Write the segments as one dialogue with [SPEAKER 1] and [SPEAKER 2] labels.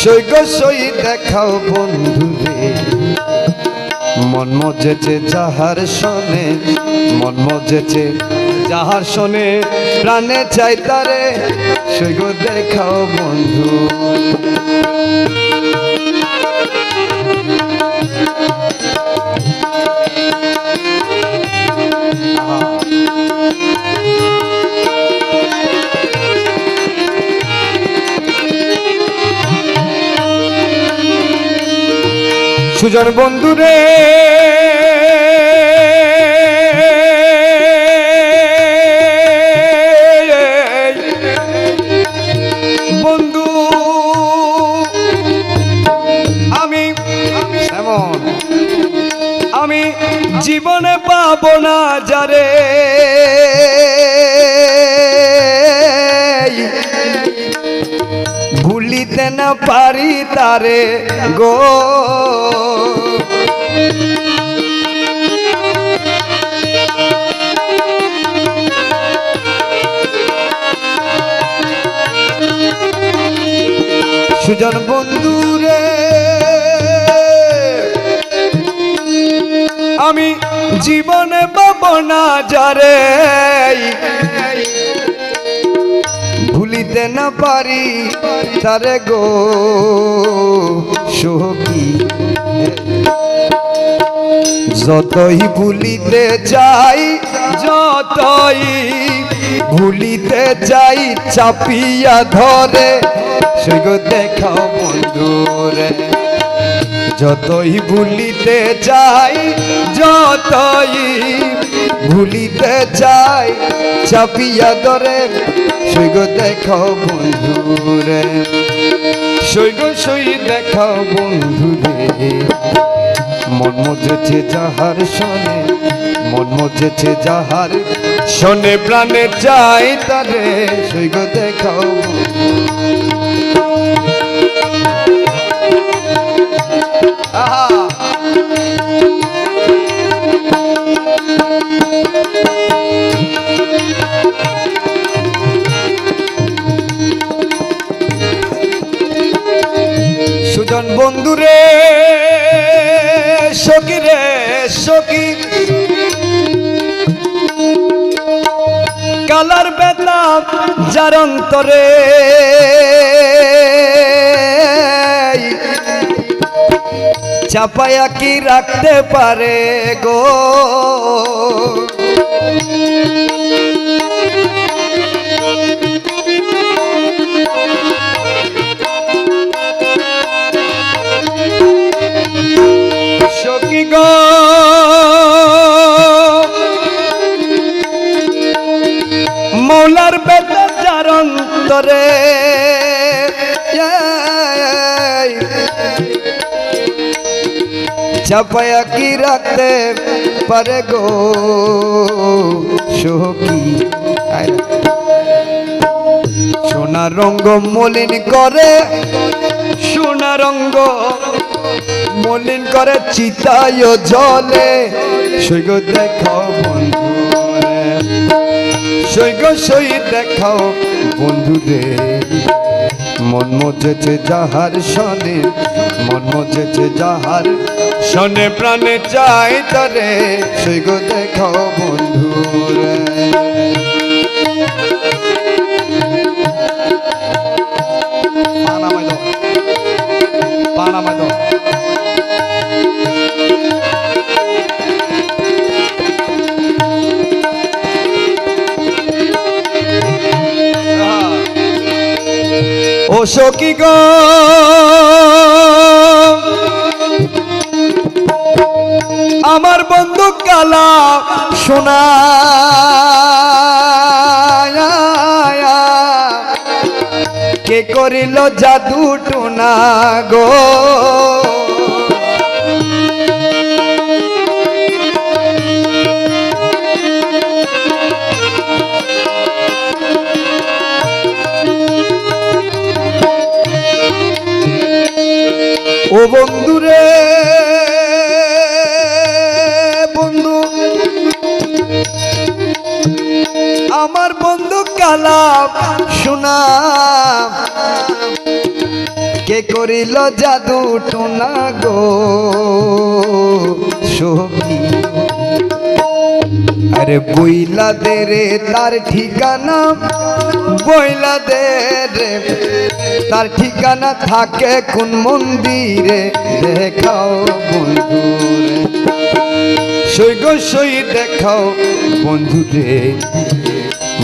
[SPEAKER 1] সৈগ সই দেখাও বন্ধু রে মন মজেছে যাহার শোনে, মন মজেছে যাহার শোনে, প্রাণে চাই তারে গো দেখাও বন্ধু। সুজন বন্ধু রে। বন্ধু, আমি এমন আমি জীবনে পাবো না যারে। ভুলিতে না পারি তারে গো। সুজন বন্ধু রে আমি জীবনে পাবো না যারে। ভুলিতে না পারি তারে গো সখী যতই ভুলিতে যাই, যতই ভুলিতে যাই, চাপিয়া ধরে সৈগ দেখাও বন্ধুরে। যতই ভুলিতে যাই, যতই ভুলিতে যাই, চাপিয়া ধরে সৈগ দেখাও বন্ধুরে। সৈগ সই দেখাও বন্ধুরে। মন মজেছে যাহার শোনে, মন মজেছে যাহার শোনে, প্রাণে চাই তারে সৈগ দেখাও। সুজন বন্ধুরে কালার বেতা যার অন্তরে। চাপায়া কি রাখতে পারে গো? চাপায়া কি রাখতে পারে গো? সখী রে। সোনা রঙ্গ মলিন করে, সোনা রঙ্গ মলিন করে চিতায় জলে। সৈগ দেখাও বন্ধু সৈগ সই দেখাও বন্ধুদের। মন মজেছে যাহার শনে মন মজেছে যাহার শনে প্রাণে চাই তরে গো দেখো বন্ধুরে। পানামাই দাও পানামাই দাও। ও সখী গ? আমার বন্ধু কালা সোনা। কে করিল জাদু টোনা গো? ও বন্ধুরে বন্ধু আমার বন্ধু কালাম শোনা। কে করিল জাদু টোনা গো সখী আরে বইলা দে রে তার ঠিকানা বইলা দে রে তার ঠিকানা থাকে কোন মন্দিরে? দেখাও বন্ধু রে সই গো সই দেখাও বন্ধু রে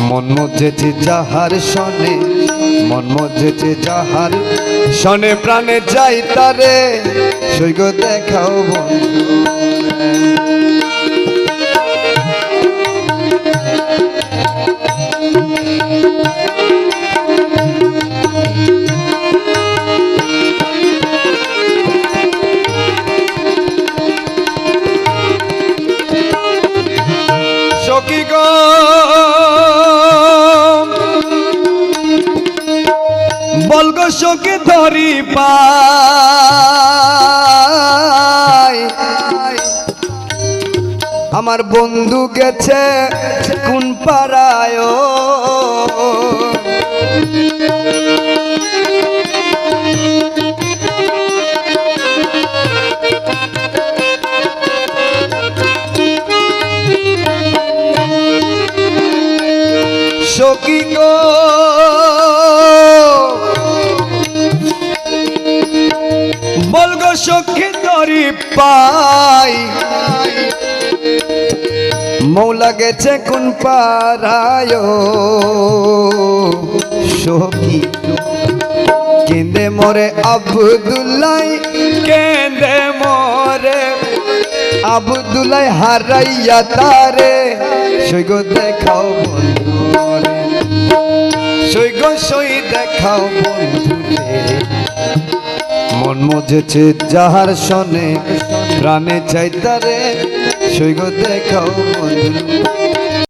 [SPEAKER 1] মন মজেছে যাহার সনে, মন মজেছে যাহার সনে, প্রাণে যাই তারে। সৈগ দেখাও বন্ধু আমার বন্ধু গেছে কোন পাড়ায়? পাই। মৌলা গেছে কোন পারায় সখী। কেন্দে মরে আবদুল্লাই কেন্দে মরে আবদুল্লাই হারাইয়া তারে। সৈগ দেখাও বন্ধু রে। সৈগ সই দেখাও বন্ধু রে। মন মজেছে যাহার সনে প্রাণে চাইতারে সৈগ দেখাও বন্ধু